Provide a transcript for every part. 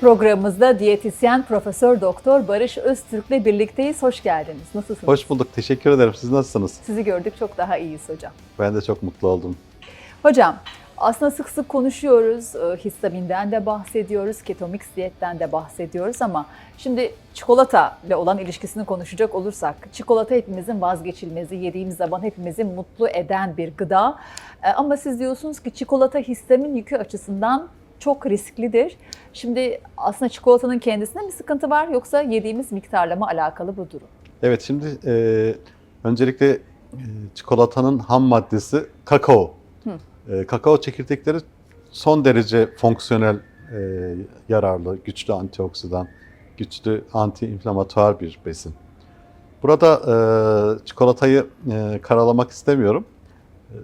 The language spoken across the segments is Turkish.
Programımızda diyetisyen Profesör Doktor Barış Öztürk'le birlikteyiz. Hoş geldiniz. Nasılsınız? Hoş bulduk. Teşekkür ederim. Siz nasılsınız? Sizi gördük çok daha iyiyiz hocam. Ben de çok mutlu oldum. Hocam aslında sık sık konuşuyoruz. e, Histaminden de bahsediyoruz, ketomix diyetten de bahsediyoruz ama şimdi çikolata ile olan ilişkisini konuşacak olursak çikolata hepimizin vazgeçilmezi, yediğimiz zaman hepimizi mutlu eden bir gıda. E, Ama siz diyorsunuz ki çikolata histamin yükü açısından çok risklidir. Şimdi aslında çikolatanın kendisinde mi sıkıntı var yoksa yediğimiz miktarla mı alakalı bu durum? Evet şimdi e, öncelikle e, çikolatanın ham maddesi kakao. E, kakao çekirdekleri son derece fonksiyonel, e, yararlı, güçlü antioksidan, güçlü anti-inflamatuar bir besin. Burada e, çikolatayı e, karalamak istemiyorum. E,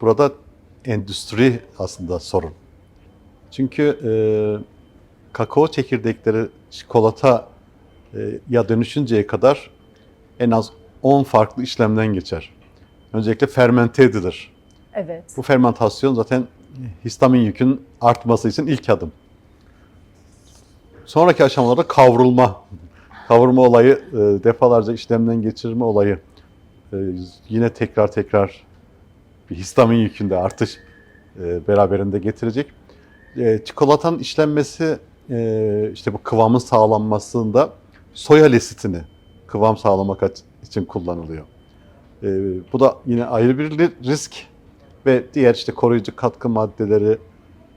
Burada endüstri aslında sorun. Çünkü e, kakao çekirdekleri çikolata e, ya dönüşünceye kadar en az 10 farklı işlemden geçer. Öncelikle fermente edilir. Evet. Bu fermentasyon zaten histamin yükün artması için ilk adım. Sonraki aşamalarda kavrulma. Kavurma olayı, e, defalarca işlemden geçirme olayı e, yine tekrar tekrar bir histamin yükünde artış e, beraberinde getirecek. E, Çikolatanın işlenmesi, e, işte bu kıvamın sağlanmasında soya lesitini kıvam sağlamak için kullanılıyor. E, Bu da yine ayrı bir risk ve diğer işte koruyucu katkı maddeleri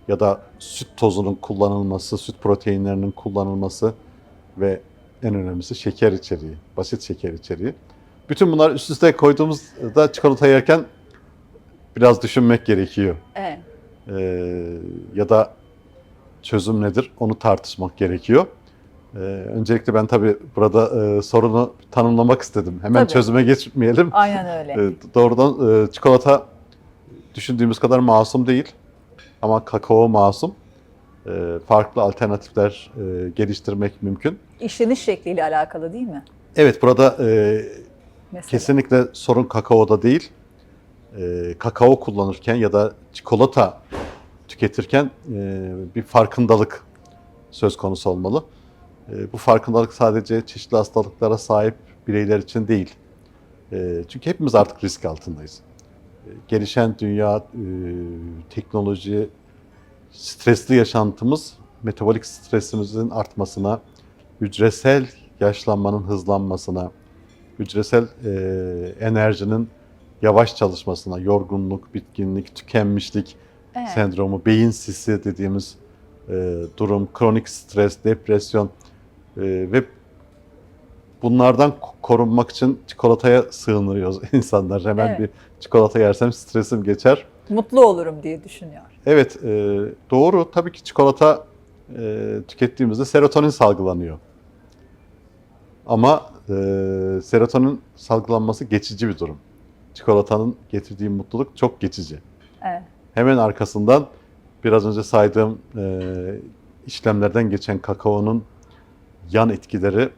ya da süt tozunun kullanılması, süt proteinlerinin kullanılması ve en önemlisi şeker içeriği, basit şeker içeriği. Bütün bunlar üst üste koyduğumuzda çikolata yerken biraz düşünmek gerekiyor. Evet. Ee, ya da çözüm nedir onu tartışmak gerekiyor. Ee, öncelikle ben tabii burada e, sorunu tanımlamak istedim. Hemen Tabii. çözüme geçmeyelim. Aynen öyle. Ee, doğrudan e, çikolata düşündüğümüz kadar masum değil. Ama kakao masum. Ee, farklı alternatifler e, geliştirmek mümkün. İşleniş şekliyle alakalı değil mi? Evet burada e, Mesela. kesinlikle sorun kakaoda değil. Ee, kakao kullanırken ya da çikolata tüketirken e, bir farkındalık söz konusu olmalı. E, bu farkındalık sadece çeşitli hastalıklara sahip bireyler için değil. E, çünkü hepimiz artık risk altındayız. E, gelişen dünya, e, teknoloji, stresli yaşantımız metabolik stresimizin artmasına, hücresel yaşlanmanın hızlanmasına, hücresel e, enerjinin yavaş çalışmasına, yorgunluk, bitkinlik, tükenmişlik Evet. sendromu, beyin sisi dediğimiz e, durum, kronik stres, depresyon e, ve bunlardan ko- korunmak için çikolataya sığınıyoruz insanlar. Hemen Evet. bir çikolata yersem stresim geçer. Mutlu olurum diye düşünüyor. Evet, e, doğru. Tabii ki çikolata e, tükettiğimizde serotonin salgılanıyor. Ama e, serotonin salgılanması geçici bir durum. Çikolatanın getirdiği mutluluk çok geçici. Evet. Hemen arkasından biraz önce saydığım e, işlemlerden geçen kakaonun yan etkileri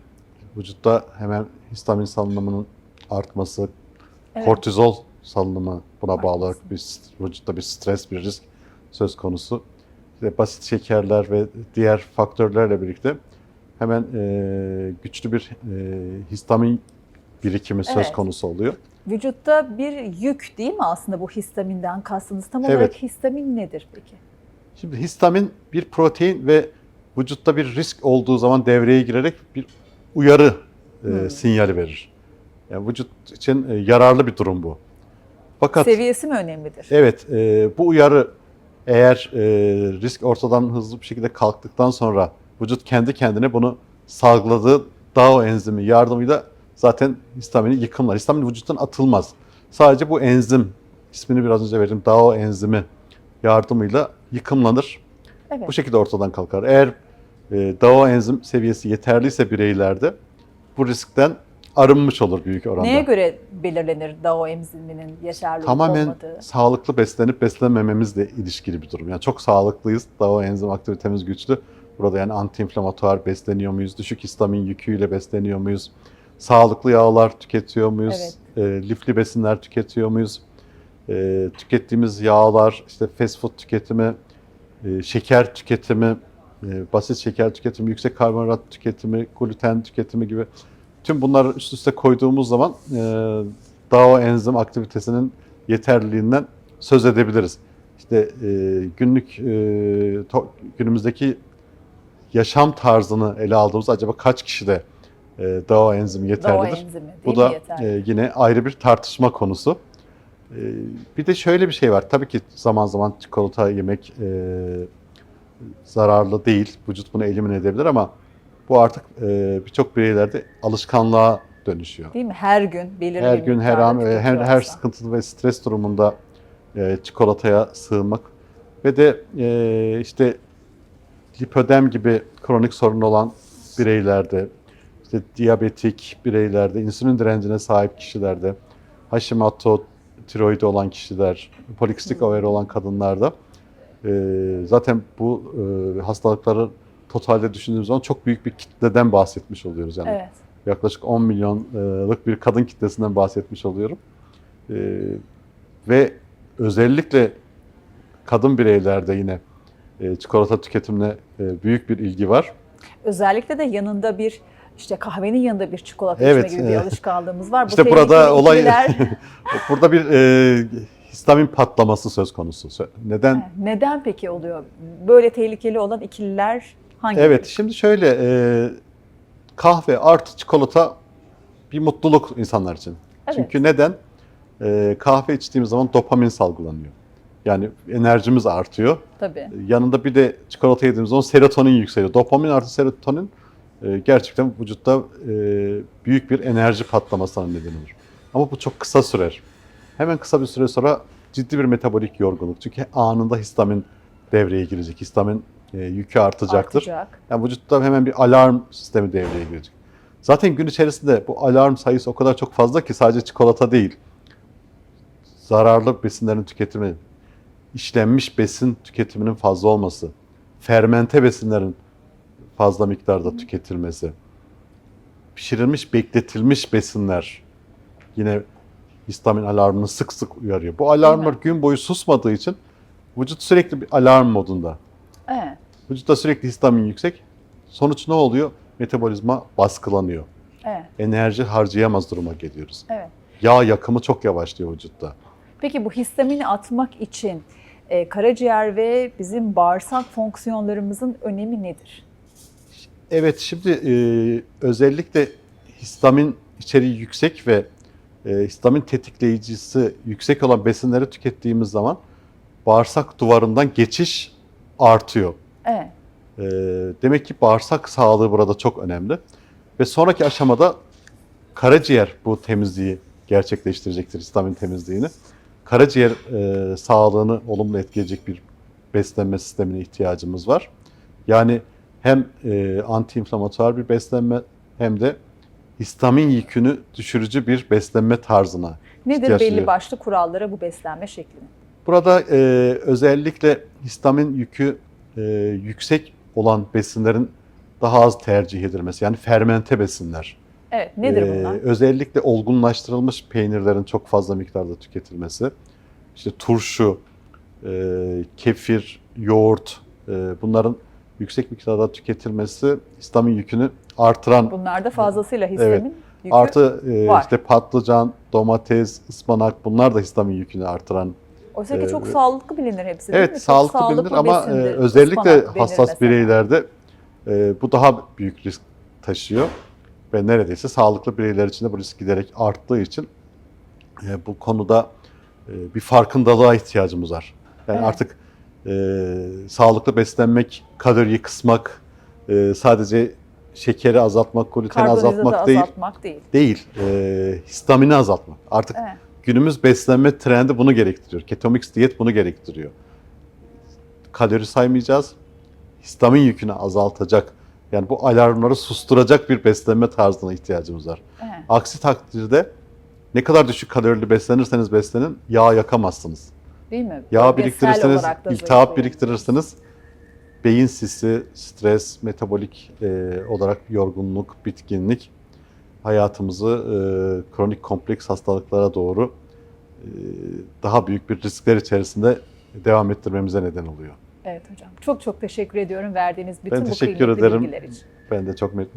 vücutta hemen histamin salınımının artması, Evet. kortizol salınımı buna bağlı olarak bir vücutta bir stres, bir risk söz konusu. İşte basit şekerler ve diğer faktörlerle birlikte hemen e, güçlü bir e, histamin birikimi söz Evet. konusu oluyor. Vücutta bir yük değil mi aslında bu histaminden kastınız? Tam Evet. olarak histamin nedir peki? Şimdi histamin bir protein ve vücutta bir risk olduğu zaman devreye girerek bir uyarı e, Hmm. sinyali verir. Yani vücut için e, yararlı bir durum bu. Fakat Seviyesi mi önemlidir? evet e, bu uyarı eğer e, risk ortadan hızlı bir şekilde kalktıktan sonra vücut kendi kendine bunu salgıladığı DAO enzimi yardımıyla zaten histamini yıkımlar. Histamin vücuttan atılmaz. Sadece bu enzim, ismini biraz önce verdim, DAO enzimi yardımıyla yıkımlanır. Evet. Bu şekilde ortadan kalkar. Eğer e, DAO enzim seviyesi yeterliyse bireylerde bu riskten arınmış olur büyük oranda. Neye göre belirlenir DAO enziminin olup Tamamen olmadığı? sağlıklı beslenip beslenmememizle ilişkili bir durum. Yani çok sağlıklıyız. DAO enzim aktivitemiz güçlü. Burada yani antiinflamatuar besleniyor muyuz? Düşük histamin yüküyle besleniyor muyuz? Sağlıklı yağlar tüketiyor muyuz? E, lifli besinler tüketiyor muyuz? E, tükettiğimiz yağlar, işte fast food tüketimi, e, şeker tüketimi, e, basit şeker tüketimi, yüksek karbonhidrat tüketimi, gluten tüketimi gibi tüm bunları üst üste koyduğumuz zaman e, DAO enzim aktivitesinin yeterliliğinden söz edebiliriz. İşte e, günlük e, to- günümüzdeki yaşam tarzını ele aldığımızda acaba kaç kişide e, DAO enzimi yeterlidir? Doğu enzimi Bu da yeterli? e, yine ayrı bir tartışma konusu. E, bir de şöyle bir şey var. Tabii ki zaman zaman çikolata yemek e, zararlı değil. Vücut bunu elimine edebilir ama bu artık e, birçok bireylerde alışkanlığa dönüşüyor. Değil mi? Her gün belirli Her bir gün her an her, her sıkıntılı ve stres durumunda e, çikolataya sığınmak ve de e, işte lipödem gibi kronik sorunu olan bireylerde, işte diyabetik bireylerde, insülin direncine sahip kişilerde, Hashimoto tiroidi olan kişiler, polikistik overi olan kadınlarda e, zaten bu e, hastalıkları totalde düşündüğümüz zaman çok büyük bir kitleden bahsetmiş oluyoruz. Yani Evet. yaklaşık 10 milyonluk bir kadın kitlesinden bahsetmiş oluyorum. Ee, ve özellikle kadın bireylerde yine e, çikolata tüketimine e, büyük bir ilgi var. Özellikle de yanında bir işte kahvenin yanında bir çikolata Evet, içme gibi bir alışkanlığımız var. Bu işte burada tehlikeli olay ikililer- burada bir e, histamin patlaması söz konusu. Neden? Neden peki oluyor? Böyle tehlikeli olan ikililer hangi? Evet, şimdi şöyle e, kahve artı çikolata bir mutluluk insanlar için. Evet. Çünkü neden? E, kahve içtiğimiz zaman dopamin salgılanıyor. Yani enerjimiz artıyor. Tabii. Yanında bir de çikolata yediğimiz zaman serotonin yükseliyor. Dopamin artı serotonin gerçekten vücutta e, büyük bir enerji patlamasına neden olur. Ama bu çok kısa sürer. Hemen kısa bir süre sonra ciddi bir metabolik yorgunluk. Çünkü anında histamin devreye girecek. Histamin e, yükü artacaktır. Artacak. Yani vücutta hemen bir alarm sistemi devreye girecek. Zaten gün içerisinde bu alarm sayısı o kadar çok fazla ki sadece çikolata değil. Zararlı besinlerin tüketimi, işlenmiş besin tüketiminin fazla olması, fermente besinlerin fazla miktarda tüketilmesi, pişirilmiş, bekletilmiş besinler yine histamin alarmını sık sık uyarıyor. Bu alarmlar gün boyu susmadığı için vücut sürekli bir alarm modunda. Evet. Vücutta sürekli histamin yüksek. Sonuç ne oluyor? Metabolizma baskılanıyor. Evet. Enerji harcayamaz duruma geliyoruz. Evet. Yağ yakımı çok yavaşlıyor vücutta. Peki bu histamini atmak için e, karaciğer ve bizim bağırsak fonksiyonlarımızın önemi nedir? Evet şimdi e, özellikle histamin içeriği yüksek ve e, histamin tetikleyicisi yüksek olan besinleri tükettiğimiz zaman bağırsak duvarından geçiş artıyor. Evet. E, demek ki bağırsak sağlığı burada çok önemli. Ve sonraki aşamada karaciğer bu temizliği gerçekleştirecektir, histamin temizliğini. Karaciğer e, sağlığını olumlu etkileyecek bir beslenme sistemine ihtiyacımız var. Yani hem e, antiinflamatuar bir beslenme hem de histamin yükünü düşürücü bir beslenme tarzına Nedir belli duyuyor. başlı kurallara bu beslenme şeklinin? Burada e, özellikle histamin yükü e, yüksek olan besinlerin daha az tercih edilmesi. Yani fermente besinler. Evet. Nedir Ee, bunlar? Özellikle olgunlaştırılmış peynirlerin çok fazla miktarda tüketilmesi. İşte turşu, e, kefir, yoğurt e, bunların yüksek miktarda tüketilmesi histamin yükünü artıran Bunlarda fazlasıyla histamin yükü artı e, var. işte patlıcan, domates, ıspanak bunlar da histamin yükünü artıran Oysa ki e, çok sağlıklı bilinir hepsi değil mi? Evet Çok sağlıklı bilinir ama e, özellikle hassas mesela. bireylerde e, bu daha büyük risk taşıyor. Ve neredeyse sağlıklı bireyler için de bu risk giderek arttığı için e, bu konuda e, bir farkındalığa ihtiyacımız var. Yani Evet. artık e, sağlıklı beslenmek, kaloriyi kısmak, e, sadece şekeri azaltmak, gluteni azaltmak değil, azaltmak değil. değil. E, histamini azaltmak. Artık Evet. Günümüz beslenme trendi bunu gerektiriyor. Ketomix diyet bunu gerektiriyor. Kalori saymayacağız. Histamin yükünü azaltacak. Yani bu alarmları susturacak bir beslenme tarzına ihtiyacımız var. Evet. Aksi takdirde ne kadar düşük kalorili beslenirseniz beslenin yağ yakamazsınız. Değil mi? Yağ da iltihap zayıflayın. biriktirirseniz beyin sisi, stres, metabolik e, olarak yorgunluk, bitkinlik hayatımızı e, kronik kompleks hastalıklara doğru e, daha büyük bir riskler içerisinde devam ettirmemize neden oluyor. Evet hocam. Çok çok teşekkür ediyorum verdiğiniz bütün Ben bu kıymetli ederim. bilgiler için. Ben de çok memnun